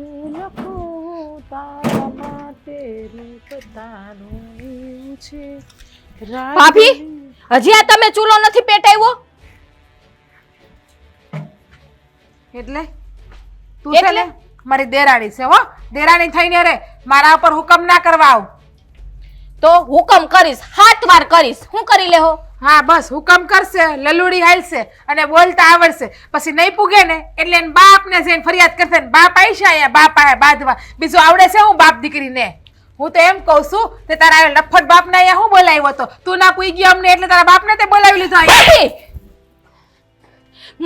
શું લખું તારા માટે રૂપ તારું એવું છે. ભાભી હજી આ તમે ચૂલો નથી પેટાવ્યો? એટલે? તું છે ને મારી દેરાણી છે હો. દેરાણી થઈને રે મારા ઉપર હુકમ ના કરવા આવ. તો હુકમ કરીશ હાથ વાર કરીશ. હું કરી લેહો? હા બસ હુકમ કરશે લલુડી હાલશે અને બોલતા આવડશે. પછી નહીં પૂગે ને એટલે એને બાપને જઈને ફરિયાદ કરશે ને બાપ આવી છે અહીંયા બાપ આયા બાંધવા. બીજું આવડે છે હું બાપ દીકરીને? હું તો એમ કહું છું તે તારા લફટ બાપને અહીંયા હું બોલાવ્યો હતો? તું ના પૂઈ ગયો અમને એટલે તારા બાપને તે બોલાવી લીધો અહીંયા.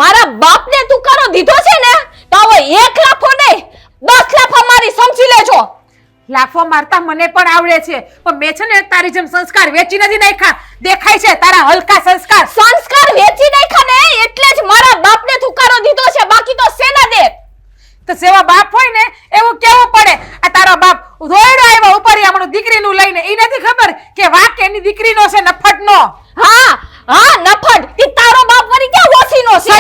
મારા બાપને તું કરો દીધો છે ને તો હવે એક લાફો નહીં દસ લાફા મારી સમજી લેજો. લાફો મારતા મને પણ આવડે છે. પણ મેં છે ને તારી જેમ સંસ્કાર વેચી નથી નાખ્યા. દેખાય છે તારા હલકા સંસ્કાર. સંસ્કાર વેચી નાખ્યા ને એટલે જ મારા બાપને તુકારો દીધો છે. બાકી તો સેના દે. તો સેવા બાપ હોય ને એવું કેવું પડે? આ તારો બાપ રોયડો આવ્યો ઉપર આપણું દીકરીનું લઈને. એ નથી ખબર કે વાક એની દીકરીનો છે નફટનો? હા હા નફટ. તે તારો બાપ વરી ક્યાં ઓછીનો છે?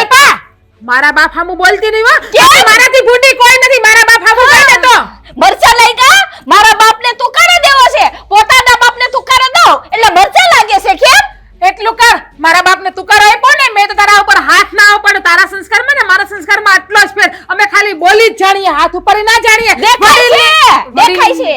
મારા બાપ હામું બોલતી નહીં હો કેમ? અને મારાથી ભૂંડી કોઈ નથી મારા બાપ હામું કહી દે તો મરચા લઈ ગયા મારા બાપને તુકારો દેવો છે પોતાના બાપને તુકારો દો એટલે મરચા લાગે છે કેમ એટલું કર મારા બાપને તું કર આપ્યો ને મેં તો તારા ઉપર હાથ ના ઉપાડ્યો તારા સંસ્કારમાં ને મારા સંસ્કારમાં આટલો જ ફેર અમે ખાલી બોલી જ જાણીએ હાથ ઉપર ના જાણીએ દેખાય છે વડીલની- દેખાય છે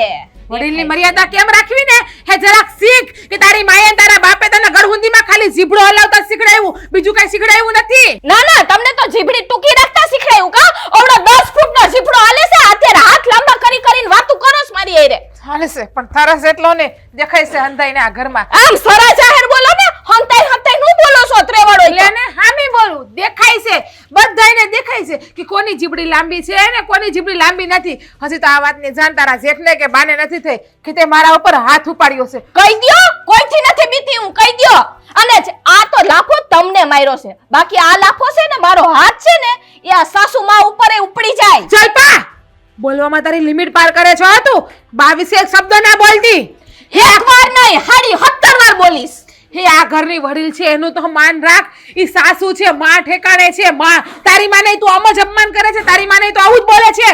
વડીલની મર્યાદા કેમ રાખવી ને હે જરાક શીખ કે તારી માએ ને તારા બાપે તને ગળહુંદીમાં ખાલી જીભડો હલાવતા શીખડાવ્યું બીજું કઈ શીખડાવ્યું નથી ના ના તમને તો જીભડી ટૂંકી રાખતા શીખડાયું કા ઓવડો 10 ફૂટનો જીભડો હાલે છે અત્યારે હાથ લાંબા કરી કરીને વાતું કરો છો મારી હારે હાલે છે પણ થરસ એટલો ને દેખાય છે હંધાઈને આ ઘરમાં. આમ સરા જાહેર બોલો ને હંતાઈ હંતાઈ નું બોલો છો ત્રેવાડો એટલે ને હામી બોલું. દેખાય છે. બધાયને દેખાય છે કે કોની જીબડી લાંબી છે ને કોની જીબડી લાંબી નથી. હજી તો આ વાતની જાણ તારા જેઠને કે બાને નથી થઈ કે તે મારા ઉપર હાથ ઉપાડ્યો છે. કહી દયો કોઈથી નથી બીતી હું કહી દ્યો. અને આ તો લાફો તમને માર્યો છે. બાકી આ લાફો છે ને મારો હાથ છે ને એ આ સાસુ માં ઉપર એ ઉપડી જાય. ચલ પા બોલવામાં તારી લિમિટ પાર કરે છો હા તું? બાવીસે એક શબ્દ ના બોલતી. એક વાર નહીં હાડી સત્તર વાર બોલીશ. હે આ ઘરની વડીલ છે એનું તો માન રાખ. એ સાસુ છે માં ઠેકાણે છે માં. તારી માને તું આમ જ અપમાન કરે છે તારી માને તું આવું જ બોલે છે.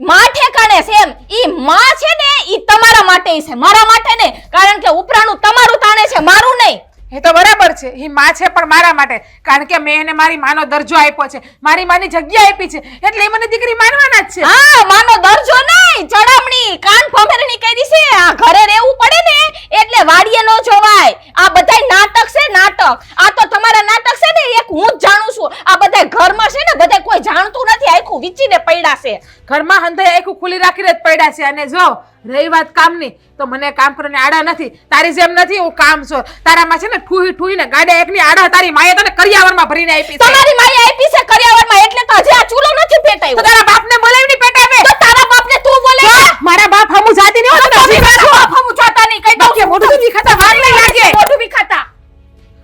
માં ઠેકાણે છે એમ. ઈ માં છે ને ઈ તમારા માટે છે મારા માટે ને કારણ કે ઉપરાણું તમારું તાણે છે મારું નહીં. એ તો બરાબર છે. એ માં છે પણ મારા માટે. કારણ કે મેં એને મારી માનો દરજ્જો આપ્યો છે. મારી માની જગ્યા આપી છે. એટલે એ મને દીકરી માનવાના જ છે. હા માનો દરજો નહીં. ચડામણી કાન ભમેરણી કરી છે. આ ઘરે રહેવું પડે ને એટલે વાડીએ નો જોવાય. આ બધાય નાટક છે નાટક. આ તો તમારા નાટક છે ને એક હું જ જાણું છું. આ બધા ઘરમાં છે ને બધા કોઈ જાણતું નથી. આખું વિચીને પડ્યા છે. ઘરમાં હંધાય આખું ખુલ્લી રાખીને જ પડ્યા છે. અને જો રહી વાત કામની તો મને કામ કરવાની આડા નથી તારી જેમ નથી હું કામ છો. તારામાં છે ને ઠૂહી ઠુહીને ગાડે એકની આડા તારી માએ તને કરિયાવરમાં ભરીને આપી છે. તમારી માએ આપી છે કર્યાવરમાં એટલે તો હજી આ ચૂલો નથી તો પેટાયો તારા બાપને બોલાવીને પેટાવે. તો તારા બાપને તું બોલે મારા બાપ હમુ જાતી નહીં હોતો બાપ હમુ જાતા નહીં કઈ તો કે મોઢું બી ખાતા વાર નહીં લાગે. મોઢું બી ખાતા.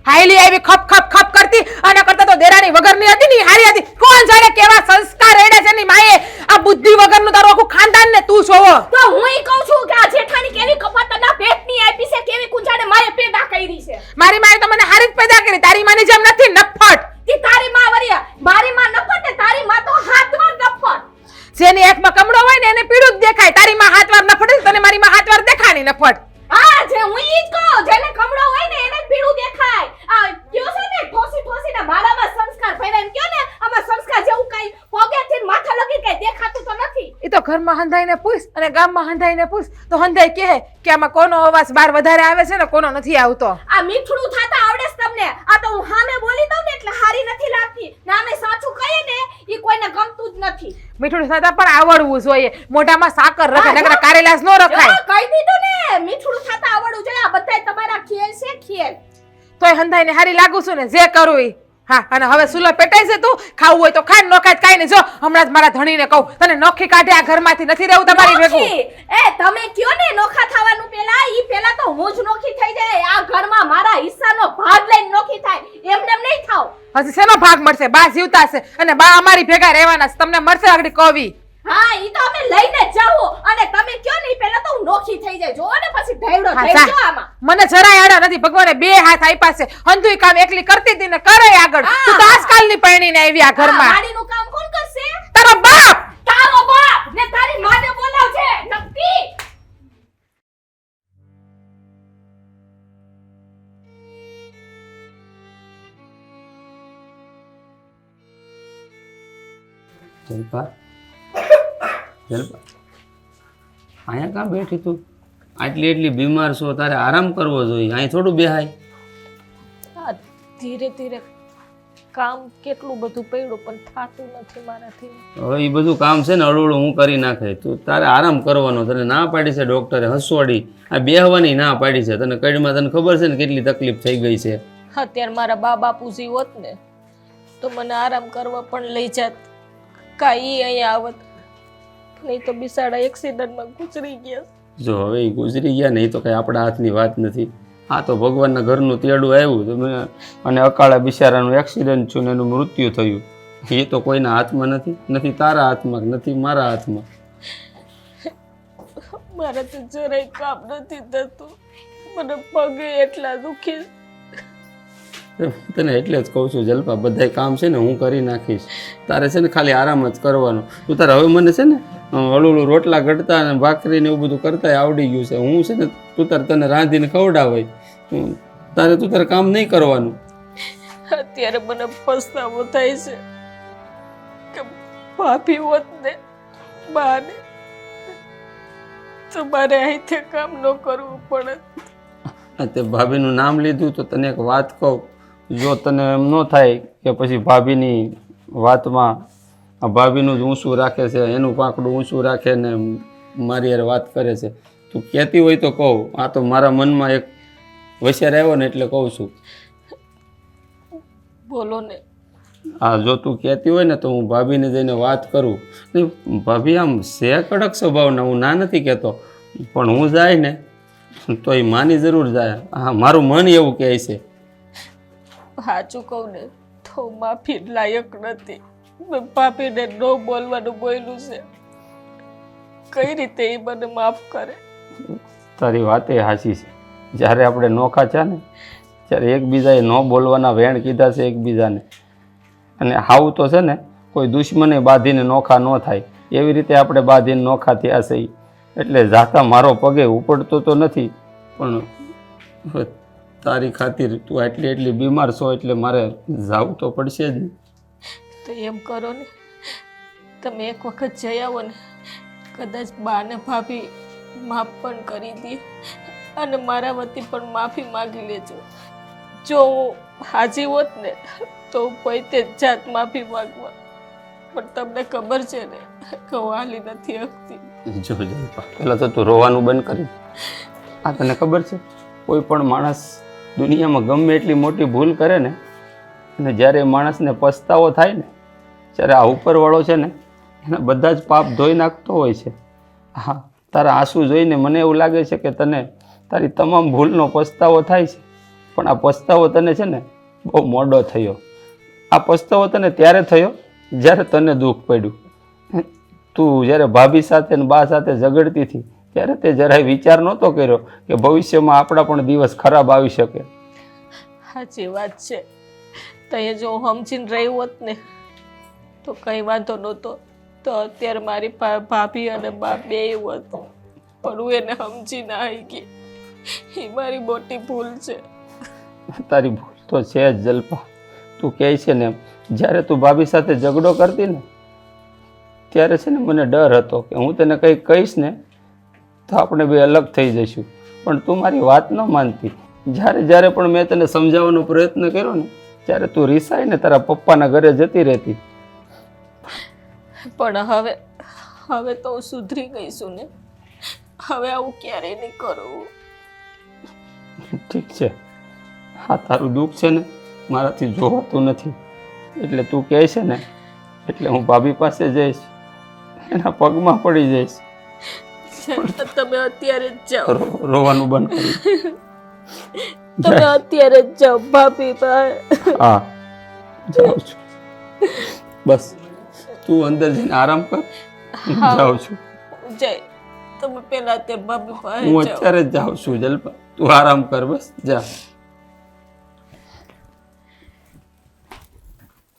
હાયલી આવી ખપ ખપ ખપ કરતી. અને કરતા તો દેરાણી વગરની હતી ની હારી હતી. કોણ જાણે કેવા સંસ્કાર એડે છે ની માએ? આ બુદ્ધિ વગરનું તારું આખું ખાનદાન ને તું છોવો તો હું કહું છું કે આ જેઠાણી કેવી કપાતના પેટની આપી છે કેવી કુંજાને માએ પેદા કરી છે. મારી માએ તો મને હારી જ પેદા કરી. તારી માની જેમ નથી નફટ. તી તારી માં વરિયા મારી માં નફટ ને તારી માં તો હાથમાં નફટ. જેની એકમાં કમળો હોય ને એને પીળું જ દેખાય. તારી માં હાથ વાર નફટ તને મારી માં હાથ વાર દેખાણી નફટ હા જે હું ઈ જ કહું જેને કમળો હોય ને એને જ પીળું દેખાય આ કયો છે ને ઠોસી ઠોસી ને મારામાં સંસ્કાર ભર્યા એમ કયો ને આમાં સંસ્કાર જેવું કઈ પોગે થી માથા લગી કઈ દેખાતું તો નથી એ તો ઘરમાં હંધાઈને પૂછ અને ગામમાં હંધાઈને પૂછ. તો હંધાઈ કહે કે આમાં કોનો અવાજ બાર વધારે આવે છે ને કોનો નથી આવતો. આ મીઠડું થાતા આવડે છે તમને. આ તો હું હામે બોલી દઉં ને એટલે હારી નથી લાગતી. ના અમે સાચું કહીએ ને ઈ કોઈને ગમતું જ નથી. મીઠું થતા પણ આવડવું જોઈએ. મોઢામાં સાકર રખે હા, નકર કારેલાસ નો રખાય. કહી દીધું ને મીઠડું થાતા આવડવું જોઈએ. આ બધાય તમારા ખેલ છે ખેલ. તોય હંધાઈને હારી લાગુ છું ને જે કરું હા અને હવે સુલો પેટાઈ છે તું. ખાવું હોય તો ખા ન ખાય કાઈ નહીં. જો હમણાં જ મારા ધણીને કહું તને નોખી કાઢે આ ઘરમાંથી નથી રહેવું તમારી ભેગું. એ તમે કયો ને નોખા થવાનું પેલા ઈ પેલા તો હું જ નોખી થઈ જાય. આ ઘરમાં મારા હિસ્સાનો ભાગ લઈને નોખી થાય. એમ નેમ નહીં થાવ. હજી શેનો ભાગ મળશે? બા જીવતા છે અને બા અમારી ભેગા રહેવાના છે. તમને મળશે આગળ કવિ? હા ઈ તો અમે લઈને જાવું અને તમે કયો ને પેલા તો હું નોખી થઈ જાય. જો ને પછી ઢેવડો થઈ. આમાં. મને જરાય આડા નથી. ભગવાને બે હાથ આપ્યા છે. હંધુય કામ એકલી કરતી હતી ને કરે આગળ. તું તો આજકાલની પરણીને આવી આ ઘરમાં. વાડીનું કામ કોણ કરશે? તારો બાપ! તારો બાપ! ને તારી માને બોલાવજે નક્કી? જલપા. જલપા. અહીંયા કાં બેઠી તું? આટલી એટલી બીમાર છો તારે આરામ કરવો જોઈએ. અહીં થોડું બેહાય. ધીરે ધીરે. કામ કેટલું બધું પડ્યું પણ થાતું નથી મારાથી. હવે એ બધું કામ છે ને અડું હું કરી નાખે. તું તારે આરામ કરવાનો તને ના પાડી છે ડૉક્ટરે હસવાડી. આ બેહવાની ના પાડી છે. તને કડમાં તને ખબર છે ને કેટલી તકલીફ થઈ ગઈ છે. અત્યારે મારા બા બાપુજી હોત ને તો મને આરામ કરવા પણ લઈ જાત. કાંઈ અહીંયા આવત. નહીં તો બિસાડા એક્સિડન્ટમાં ગુજરી ગયા. જો હવે એ ગુજરી ગયા ને એ તો કંઈ આપણા હાથની વાત નથી. આ તો ભગવાનના ઘરનું તેડું આવ્યું તો મેં અને અકાળે બિચારાનું એક્સિડન્ટ થયું ને એનું મૃત્યુ થયું. એ તો કોઈના હાથમાં નથી નથી તારા હાથમાં નથી મારા હાથમાં. મારાથી જરાય કામ નથી થતું. મને પગે એટલા દુખી. તને એટલે જ કહું છું જલપા બધાય કામ છે ને હું કરી નાખીશ. તારે છે ને ખાલી આરામ જ કરવાનો. તું તારે હવે મને છે ને હળું રોટલા ઘડતા અને ભાખરીને એવું બધું કરતા આવડી ગયું છે. હું છે ને તું તારે તને રાંધીને ખવડાવાય. તારે તું તારે કામ નહીં કરવાનું. અત્યારે મને પસ્તાવો થાય છે કે ભાભી હોત ને બાને તો મારે અહીંથી કામ ન કરવું પડે. તે ભાભીનું નામ લીધું તો તને એક વાત કહું. જો તને એમ ન થાય કે પછી ભાભીની વાતમાં આ ભાભીનું જ ઊંચું રાખે છે એનું પાંખડું ઊંચું રાખે ને મારી યાર વાત કરે છે. તું કહેતી હોય તો કહું. આ તો મારા મનમાં એક વૈચાર આવ્યો ને એટલે કહું છું. બોલો ને. હા જો તું કહેતી હોય ને તો હું ભાભીને જઈને વાત કરું. નહીં ભાભી આમ છે કડક સ્વભાવના હું ના નથી કહેતો. પણ હું જાય ને તો એ માની જરૂર જાય. હા મારું મન એવું કહે છે. સાચું કહું ને તો માફી લાયક નથી. મેં ભાભીને ન બોલવાનું બોલ્યું છે. કઈ રીતે એ મને માફ કરે? તારી વાત એ હાચી છે. જ્યારે આપણે નોખા છે ને, ત્યારે એકબીજાએ ન બોલવાના વેણ કીધા છે એકબીજાને. અને હાવ તો છે ને, કોઈ દુશ્મને બાંધીને નોખા ન થાય. એવી રીતે આપણે બાંધીને નોખા થયા છે એટલે જાતા મારો પગે ઉપડતો તો નથી, પણ તારી ખાतिर તું આટલી એટલી બીમાર છો એટલે મારે જાવું તો પડશે જ. તો એમ કરો ને, તમે એક વખત જઈ આવો ને, કદાચ બાને ભાભી માફ પણ કરી દે. અને મારા વતી પણ માફી માગી લેજો. જો હું હાજી હોત ને, તો હું પોતે જ જાત માફી માગવા. પણ તમને ખબર છે ને કે હું હાલી નથી હકતી. જો પહેલાં તો તું રોવાનું બંધ કરી. આ તને ખબર છે? કોઈ પણ માણસ દુનિયામાં ગમે એટલી મોટી ભૂલ કરે ને, અને જ્યારે માણસને પસ્તાવો થાય ને ત્યારે આ ઉપરવાળો છે ને, એના બધા જ પાપ ધોઈ નાખતો હોય છે. હા, તારા આંસુ જોઈને મને એવું લાગે છે કે તને તારી તમામ ભૂલનો પસ્તાવો થાય છે. પણ આ પસ્તાવો તને છે ને બહુ મોડો થયો. આ પસ્તાવો તને ત્યારે થયો જ્યારે તને દુઃખ પડ્યું. તું જ્યારે ભાભી સાથે ને બા સાથે ઝઘડતી હતી, ત્યારે તે જરાય વિચાર નહોતો કર્યો કે ભવિષ્યમાં આપણા પણ દિવસ ખરાબ આવી શકે. સાચી વાત છે. તો જો હું સમજીને રહી હોત ને, તો કંઈ વાંધો નહોતો. તો અત્યારે મારી ભાભી અને બા બે હોત. પણ હું એને સમજી ના આવી ગઈ. એ મારી મોટી ભૂલ છે. તારી ભૂલ તો છે જ જલ્પા. તું કહે છે ને જ્યારે તું ભાભી સાથે ઝઘડો કરતી ને ત્યારે છે ને મને ડર હતો કે હું તને કંઈક કહીશ ને તો આપણે બે અલગ થઈ જઈશું. પણ તું મારી વાત ન માનતી. જ્યારે જ્યારે પણ મેં તને સમજાવવાનો પ્રયત્ન કર્યો ને ત્યારે તું રિસાઈ ને તારા પપ્પાના ઘરે જતી રહેતી. પણ હવે હવે તો સુધરી ગઈશું ને. હવે આવું ક્યારેય નહીં કરું. ઠીક છે. હા તારું દુઃખ છે ને મારાથી જોવાતું નથી. એટલે તું કહે છે ને એટલે હું ભાભી પાસે જઈશ. એના પગમાં પડી જઈશ. તમે અત્યારે જ જાઓ. રોવાનું બંધ કરી. તમે અત્યારે જ જાઓ ભાભી પાસે. હા જાઉં છું. બસ તું અંદર જઈને આરામ કર. જાઉં છું. જય. તમે પેલા તે ભાભી પાસે હું અત્યારે જ જાઉં છું જલપા. તું આરામ કર બસ જા.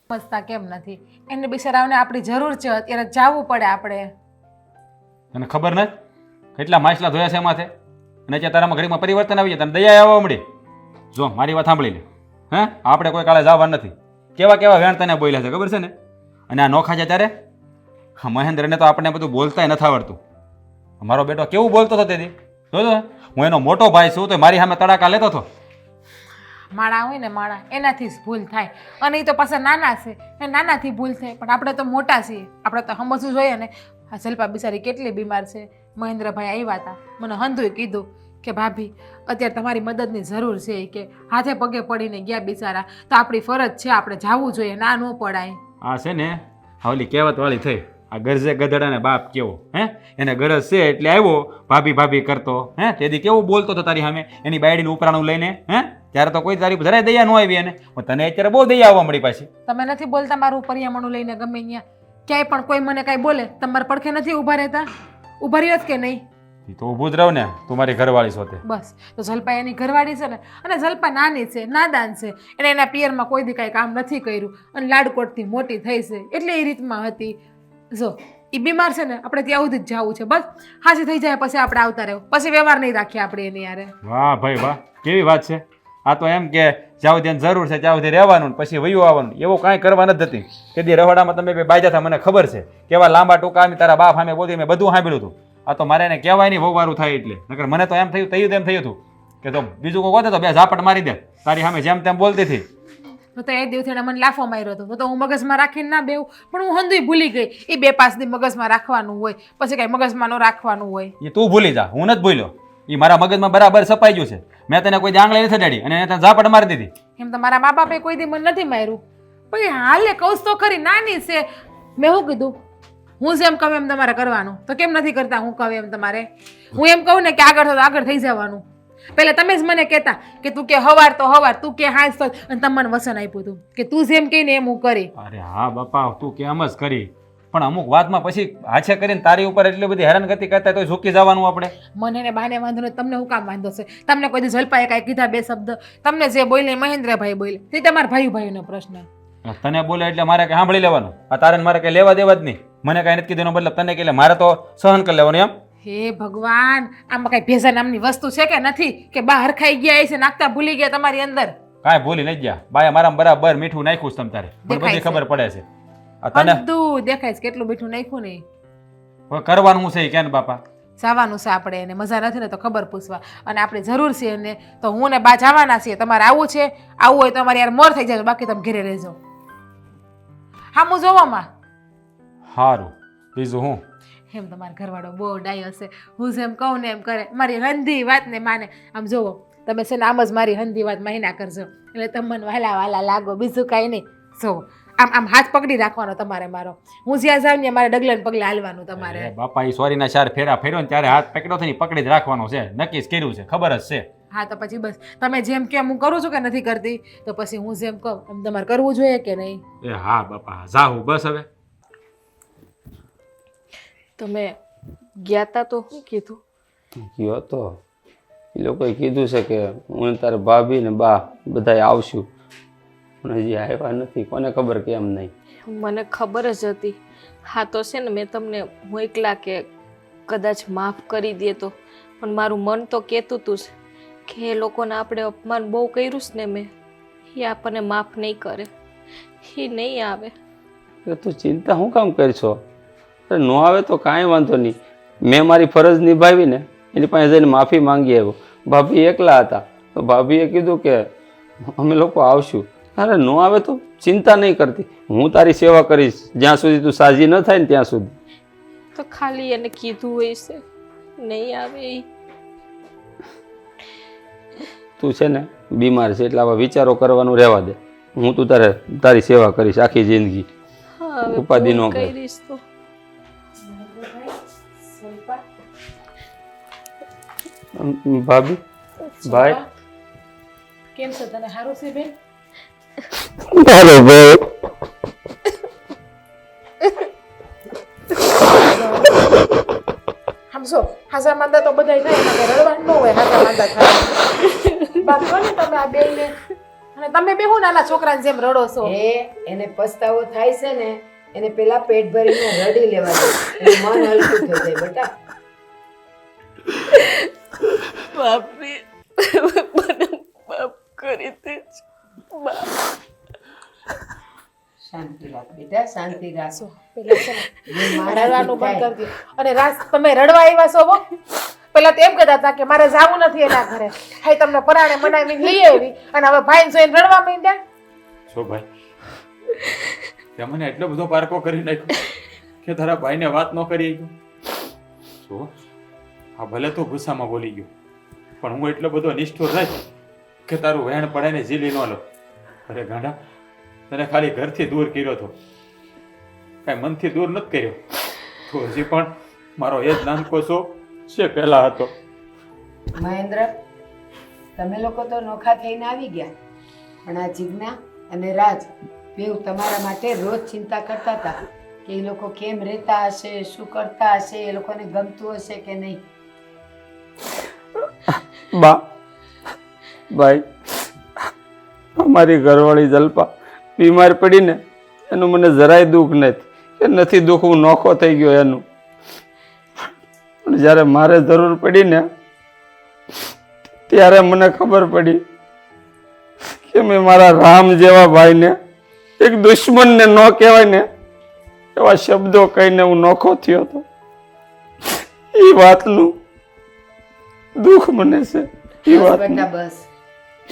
સમજતા કેમ નથી? એને બિચારાઓને આપણી જરૂર છે અત્યારે જવું પડે આપણે. તને ખબર નથી કેટલા માછલા ધોયા છે એમાંથી? અને અત્યારે તારામાં ઘડીમાં પરિવર્તન આવી જાય તને દયા આવવા મળી જો મારી વાત સાંભળી લે. હે? આપણે કોઈ કાલે જવા નથી. કેવા કેવા વેણ તને બોલ્યા છે ખબર છે ને? અને આ નોખા છે ત્યારે હા, મહેન્દ્રને તો આપણને બધું બોલતાય નથી આવડતું. મારો બેટો કેવું બોલતો હતો તેથી? જોજો હું એનો મોટો ભાઈ છું તો મારી સામે તડાકા લેતો હતો. માળા હોય ને માળા એનાથી જ ભૂલ થાય. અને એ તો પાછા નાના છે એ નાનાથી ભૂલ થાય. પણ આપણે તો મોટા છીએ. આપણે તો સમજવું જોઈએ ને. આ શિલ્પા બિચારી કેટલી બીમાર છે. મહેન્દ્રભાઈ આવ્યા હતા. મને હંધુએ કીધું કે ભાભી અત્યારે તમારી મદદની જરૂર છે કે હાથે પગે પડીને ગયા બિચારા. તો આપણી ફરજ છે આપણે જવું જોઈએ ના ન પડાય. આ છે ને હવે કહેવત વાળી થઈ. આ ગરજે ગધડાને બાપ કેવો હે? એને ગરજ છે એટલે આવ્યો ભાભી ભાભી કરતો હે? તેથી કેવું બોલતો હતો તારી સામે? એની બાયડીનું ઉપરાણું લઈને હે? ત્યારે તો કોઈ તારી જરાય દયા ન આવી એને. પણ તને અત્યારે બહુ દયા આવવા મળી પાછી. તમે નથી બોલતા મારું પરિયામણું લઈને ગમે અહીંયા ક્યાંય પણ કોઈ મને કાંઈ બોલે તમારા પડખે નથી ઊભા રહેતા? ઊભા રહ્યો જ કે નહીં? તો ઊભું જ રહો ને તું મારી ઘરવાળી સોતે બસ તો જલપા એની ઘરવાળી છે ને? અને જલપા નાની છે નાદાન છે. એને એના પિયરમાં કોઈ દી કાંઈ કામ નથી કર્યું. અને લાડકોટથી મોટી થઈ છે. એટલે એ રીતમાં હતી. જો એ બીમાર છે ને, આપણે ત્યાં સુધી જ જવું છે, બસ. હાજી થઈ જાય પછી આપણે આવતા રહેવું પછી વ્યવહાર નહીં રાખીએ આપણે એની યારે વાહ ભાઈ વાહ, કેવી વાત છે. આ તો એમ કે જ્યાં સુધી જરૂર છે ત્યાં સુધી રહેવાનું પછી વયું આવવાનું એવું કાંઈ કરવા નથી કે દી રવાડામાં તમે બાજા હતા મને ખબર છે. કેવા લાંબા ટૂંકા આમ તારા બાપ સામે બોલી મેં બધું સાંભળ્યું હતું. આ તો મારે એને કહેવાય નહીં બહુ વારું થાય એટલે. નકર મને તો એમ થયું થયું તેમ થયું હતું. કે તો બીજું કોઈ હોતે તો બે ઝાપટ મારી દે. તારી સામે જેમ તેમ બોલતી હતી. તો એ દિવસે એણે મને લાફો માર્યો હતો. તો હું મગજમાં રાખીને ના બેવું પણ હું હંધુય ભૂલી ગઈ. એ બે દી મગજમાં રાખવાનું હોય પછી કાંઈ મગજમાં ન રાખવાનું હોય. એ તું ભૂલી જા હું નથી ભૂલ્યો. એ મારા મગજમાં બરાબર સપાઈ ગયું છે. મેં તને કોઈ આંગળી નથી અડાડી અને તને ઝાપટ મારી દીધી. એમ તો મારા મા બાપે કોઈ દી મને નથી માર્યું. પણ એ હાલે કૌશ તો ખરી નાની છે. મેં શું કીધું? હું જેમ કહું એમ તમારે કરવાનું. તો કેમ નથી કરતા હું કહું એમ તમારે? હું એમ કહું ને કે આગળ તો આગળ થઈ જવાનું. પહેલા તમે જ મને કહેતા કે તું કે હવાર તો હવાર તું કે હાંસ તો અને તમને વસન આપ્યું હતું કે તું જેમ કહીને એમ હું કરી. અરે હા બાપા તું કેમ જ કરી. પણ અમુક વાતમાં પછી હાછે કરીને તારી ઉપર એટલી બધી હેરાનગતિ કરતા તો ઝૂકી જવાનું આપણે. મને ને બાને વાંધો નહીં તમને હું કામ વાંધો છે? તમને કોઈ જલપાએ કાંઈ કીધા બે શબ્દ? તમને જે બોલે મહેન્દ્રભાઈ બોલે. તે તમારા ભાઈ ભાઈનો પ્રશ્ન તને બોલે એટલે મારે કઈ સાંભળી લેવાનું. આ તારે મારે કઈ લેવા દેવા જ નહીં. મને કઈ નથી કીધું બદલે તને કે મારે તો સહન કરી લેવાનું એમ? હે ભગવાન આમાં કઈ ભેજા નામની વસ્તુ છે કે નથી? કે બહાર ખાઈ ગયા છે નાખતા ભૂલી ગયા તમારી અંદર? કાંઈ ભૂલી નહીં ગયા. બાયા મારા બરાબર મીઠું નાખ્યું છે તમ તારે. મને બધી ખબર પડે છે. આ તને? બધું દેખાય છે કેટલું મીઠું નાખ્યું નહીં હવે કરવાનું છે કેન બાપા? જવાનું છે આપણે એને. મજા નથી ને તો ખબર પૂછવા. અને આપણે જરૂર છે એને. તો હું ને બા જવાના છીએ. તમારે આવું છે? આવું હોય તો અમારે યાર મોર થઈ જાય. બાકી તમે ઘરે રહેજો. હા હું જોવામાં? સારું બીજું હું? એમ તમારો ઘરવાળો બહુ ડાયો હશે હું જેમ કહું ને એમ કરે. મારી હંધી વાતને માને. આમ જુઓ તમે છે ને આમ જ મારી હંધી વાત માહિના કરજો. એટલે તમને મને વાલા વાલા લાગો બીજું કાંઈ નહીં. જો આમ આમ હાથ પકડી રાખવાનો તમારે મારો. હું જ્યાં જાઉં ને મારે ડગલે પગલે હાલવાનું તમારે. બાપા એ સોરીના ચાર ફેરા ફેર્યો ને ત્યારે હાથ પકડ્યો થઈ પકડી જ રાખવાનો છે. નક્કી કર્યું છે. ખબર જ છે. હા તો પછી બસ. તમે જેમ કેમ હું કરું છું કે નથી કરતી? તો પછી હું જેમ કહું એમ તમારે કરવું જોઈએ કે નહીં? એ હા બાપા જાહુ. બસ હવે. તમે ગયા તા તો શું કીધું? ગયો તો. એ લોકોએ કીધું છે કે હું તારે ભાભી ને બા બધાય આવશું. પણ હજી આવ્યા નથી. કોને ખબર કેમ નહીં? મને ખબર જ હતી. હા તો છે ને મેં તમને હું એકલા કે કદાચ માફ કરી દે તો. પણ મારું મન તો કહેતું હતું જ કે એ લોકોને આપણે અપમાન બહુ કર્યું છે ને મેં. એ આપણને માફ નહીં કરે. એ નહીં આવે. તું ચિંતા શું કામ કરશો? અરે ન આવે તો કાંઈ વાંધો નહીં. મેં મારી ફરજ નિભાવી ને એની પાસે જઈને માફી માંગી આવ્યો. ભાભી એકલા હતા. તો ભાભીએ કીધું કે અમે લોકો આવશું. અરે ન આવે તો ચિંતા નહીં કરતી. હું તારી સેવા કરીશ. જ્યાં સુધી તું સાજી ન થાય ને ત્યાં સુધી. તો ખાલી એને કીધું હોય છે. નહીં આવે તું છે ને બીમાર છે એટલે આવા વિચારો કરવાનું રહેવા દે. હું તું તારે તારી સેવા કરીશ આખી જિંદગી. ઉપાધિ નો કરીશ તો. ભાભી ભાઈ કેમ છે તને સારું છે બેન? તારો ભાઈ. સમજો હાજા માંદા તો બધાય થાય કઈ રડવાનું ન હોય હાજા માંદા થાય. બાપ ને તમે આ બેન ને અને તમે બે હું નાના છોકરાને જેમ રડો છો? એ એને પસ્તાવો થાય છે ને એને પેલા પેટ ભરીને રડી લેવા દે મન હલકું થઈ જાય બેટા. બાપરે મને માફ કરી દેજો શાંતિ રાખ બેટા શાંતિ રાખ. પેલા છે ને, જે મારાથી રડવાનું બંધ કરી દો. અને રાસ તમે રડવા આવ્યા છો હો? પેલા તો એમ કહેતા હતા કે મારે જાવું નથી એના ઘરે. હાય તમને પરાણે મનાવીને લઈ આવી. અને હવે ભાઈને જોઈને રડવા માંડ્યા. છો ભાઈ? તે મને એટલો બધો પારકો કરી નાખ્યો કે તારા ભાઈને વાત ન કરી ગયો જો આ ભલે તો ગુસ્સામાં બોલી ગયો. પણ હું એટલો બધો નિષ્ઠુર રહી કે તારું વહેણ પડાઈને ઝીલી ન લો. અરે ગાંડા, તને ખાલી ઘરથી દૂર કર્યો હતો કાંઈ મનથી દૂર નથી કર્યો. તો હજી પણ મારો એ જ નાનકો છો, છે પહેલા હતો. મહેન્દ્ર, તમે લોકો તો નોખા થઈને આવી ગયા. પણ આ જિજ્ઞા અને રાજ બેઉ તમારા માટે રોજ ચિંતા કરતા હતા કે એ લોકો કેમ રહેતા હશે, શું કરતા હશે, એ લોકોને ગમતું હશે કે નહીં? બા. ભાઈ, અમારી ઘરવાળી જલપા બીમાર પડીને એનું મને જરાય દુઃખ નથી. કે નથી દુઃખ હું નોખો થઈ ગયો એનું. પણ જ્યારે મારે જરૂર પડી ને ત્યારે મને ખબર પડી કે મેં મારા રામ જેવા ભાઈને, એક દુશ્મનને ન કહેવાય ને, એવા શબ્દો કહીને હું નોખો થયો હતો. એ વાતનું દુઃખ મને છે એ વાત બેટા બસ.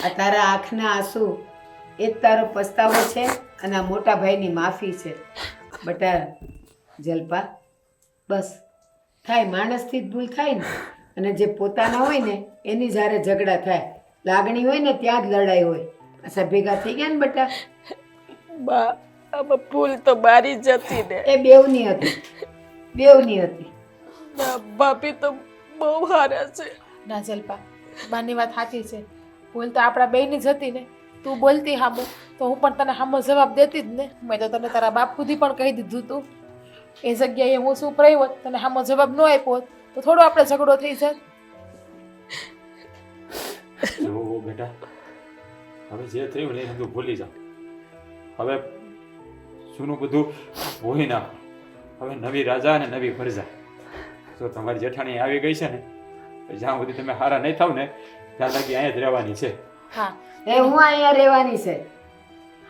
આ તારા આંખના આંસુ એ જ તારો પસ્તાવો છે અને આ મોટા ભાઈની માફી છે. બટા જલપા બસ. થાય માણસથી જ ભૂલ થાય ને. અને જે પોતાના હોય ને એની જ્યારે ઝઘડા થાય લાગણી હોય ને ત્યાં જ લડાઈ હોય. અચ્છા ભેગા થઈ ગયા ને બટા? બા આમાં ભૂલ તો બારી જ હતી ને. એ બેવની હતી. બેવની હતી. ભાભી તો બહુ હારા છે. ના જલપા, બાની વાત સાચી છે. ભૂલ તો આપણા બેની જ હતી ને. તું બોલતી હામો, તો હું પણ તને હામો જવાબ દેતી જ ને. મેં તો તને તારા બાપ સુધી પણ કહી દીધું તું. એ જગ્યાએ હું શું રહી હોત, તને હામો જવાબ ન આપ્યો તો થોડો આપણે ઝઘડો થઈ જાય બેટા, હવે જે થયું ને બધું ભૂલી જાઓ. હવે જૂનું બધું ભૂલી નાખો. હવે નવી રાજા અને નવી ફરજા જો તમારી જેઠાણી આવી ગઈ છે ને જ્યાં સુધી તમે હારા નહીં થાવ ને ત્યાં લગી અહીંયા જ રહેવાની છે. હા. એ હું અહીંયા રહેવાની છે.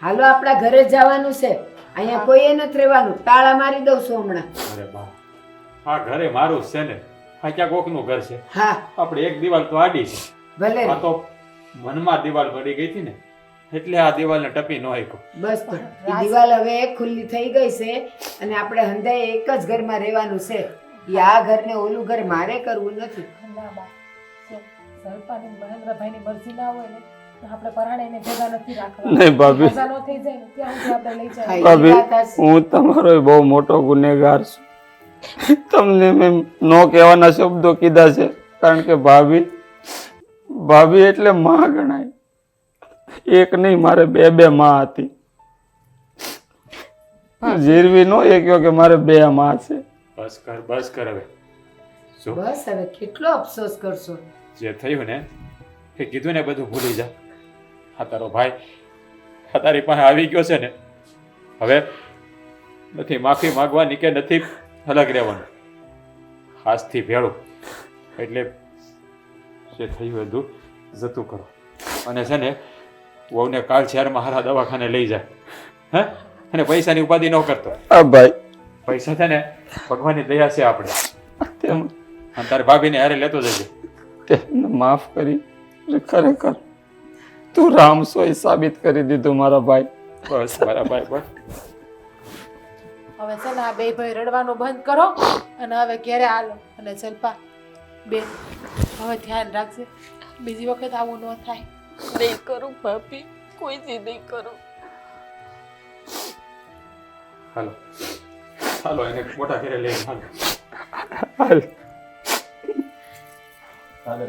હાલો આપણા ઘરે જવાનું છે. અહીંયા કોઈએ નથી રહેવાનું. તાળા મારી દઉં છું હમણાં. અરે બા. આ ઘરે મારું છે ને. આ ક્યાં કોકનું ઘર છે. હા. આપણે એક દિવાલ તો આડી છે. ભલે. આ તો મનમાં દિવાલ પડી ગઈ હતી ને એટલે આ દિવાલને ટપી ન શક્યો બસ તો. ઈ દિવાલ હવે ખુલ્લી થઈ ગઈ છે અને આપણે હંધાએ એક જ ઘરમાં રહેવાનું છે. ઈ આ ઘર ને ઓલું ઘર મારે કરવું નથી. ના બા જો મહેન્દ્રભાઈની મરજી ના હોય ને તો આપણે પરાણે એને ભેગા નથી રાખવા નહીં ભાભી. મજા ન થઈ જાય ને ત્યાં સુધી આપણે લઈ જાય. હા, ઈ ભાભી વાત હશે. હું તમારો બહુ મોટો ગુનેગાર છું. તમને મેં નો કહેવાના શબ્દો કીધા છે કારણ કે ભાભી ભાભી એટલે માં ગણાય. એક નહીં મારે બે બે માં હતી. જીરવી નો એ કહ્યો કે મારે બે માં છે. બસ કર બસ કર હવે. જો બસ હવે કેટલો અફસોસ કરશો? જે થયું ને એ કીધું ને બધું ભૂલી જા. હા તારો ભાઈ હા તારી પાસે આવી ગયો છે ને હવે નથી માફી માંગવાની કે નથી અલગ રહેવાનું. આજથી ભેળું. એટલે જે થયું બધું જતું કરો. અને છે ને વહુને કાલ શહેરમાં હારા દવાખાને લઈ જાય. હે? અને પૈસાની ઉપાધિ ન કરતો. ભાઈ. પૈસા છે ને ભગવાનની દયા છે આપણે. તેમ. અને તારી ભાભીને હારે લેતો જજે. તેમને માફ કરી. એટલે ખરેખર તું રામ સોય સાબિત કરી દીધું મારા ભાઈ. બસ મારા ભાઈ બસ. હવે છે ને આ બે ભાઈ રડવાનું બંધ કરો અને હવે ક્યારે હાલો. અને જલપા બે હવે ધ્યાન રાખજે. બીજી વખત આવું ન થાય. નહીં કરું ભાભી કોઈ નહીં કરું. હાલો. હાલો એને મોટા ઘરે લઈને હાલો. હાલ. હાલે